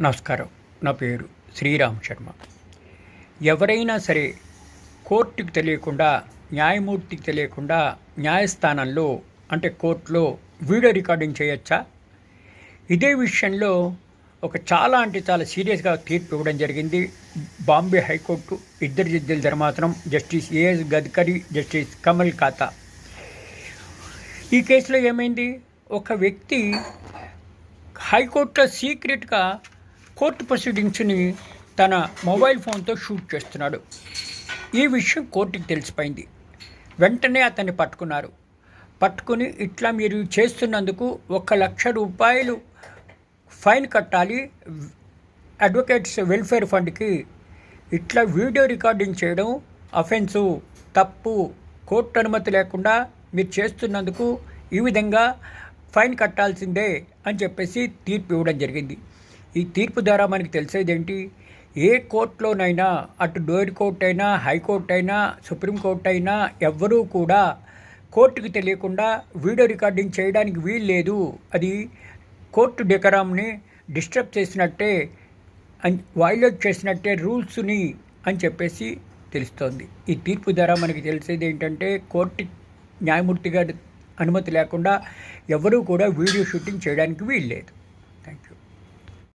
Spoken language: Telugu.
నమస్కారం. నా పేరు శ్రీరామ్ శర్మ. ఎవరైనా సరే కోర్టుకి తెలియకుండా న్యాయమూర్తికి తెలియకుండా న్యాయస్థానంలో అంటే కోర్టులో వీడియో రికార్డింగ్ చేయొచ్చా? ఇదే విషయంలో ఒక చాలా అంటే చాలా సీరియస్గా తీర్పు ఇవ్వడం జరిగింది. బాంబే హైకోర్టు ఇద్దరు జడ్జిల ధర్మాసనం justice A S Gadkari justice Kamal Khata. ఈ కేసులో ఏమైంది? ఒక వ్యక్తి హైకోర్టులో సీక్రెట్గా కోర్టు ప్రొసీడింగ్స్ని తన మొబైల్ ఫోన్తో షూట్ చేస్తున్నాడు. ఈ విషయం కోర్టుకి తెలిసిపోయింది. వెంటనే అతన్ని పట్టుకున్నారు. పట్టుకుని ఇట్లా మీరు చేస్తున్నందుకు ఒక లక్ష రూపాయలు ఫైన్ కట్టాలి. అడ్వకేట్స్ వెల్ఫేర్ ఫండ్కి ఇట్లా వీడియో రికార్డింగ్ చేయడం అఫెన్సు తప్పు కోర్టు అనుమతి లేకుండా మీరు చేస్తున్నందుకు ఈ విధంగా ఫైన్ కట్టాల్సిందే అని చెప్పేసి తీర్పు ఇవ్వడం జరిగింది. ఈ తీర్పు ద్వారా మనకి తెలిసేదేంటి? ఏ కోర్టులోనైనా అటు డోర్ కోర్ట్ అయినా హైకోర్టు అయినా సుప్రీంకోర్టు అయినా ఎవ్వరూ కూడా కోర్టుకి తెలియకుండా వీడియో రికార్డింగ్ చేయడానికి వీలు లేదు. అది కోర్టు డెకరామ్ని డిస్టర్బ్ చేసినట్టే వైలేట్ చేసినట్టే రూల్స్ని అని చెప్పేసి తెలుస్తోంది. ఈ తీర్పు ద్వారా మనకి తెలిసేది ఏంటంటే కోర్టు న్యాయమూర్తి గారి అనుమతి లేకుండా ఎవరూ కూడా వీడియో షూటింగ్ చేయడానికి వీల్లేదు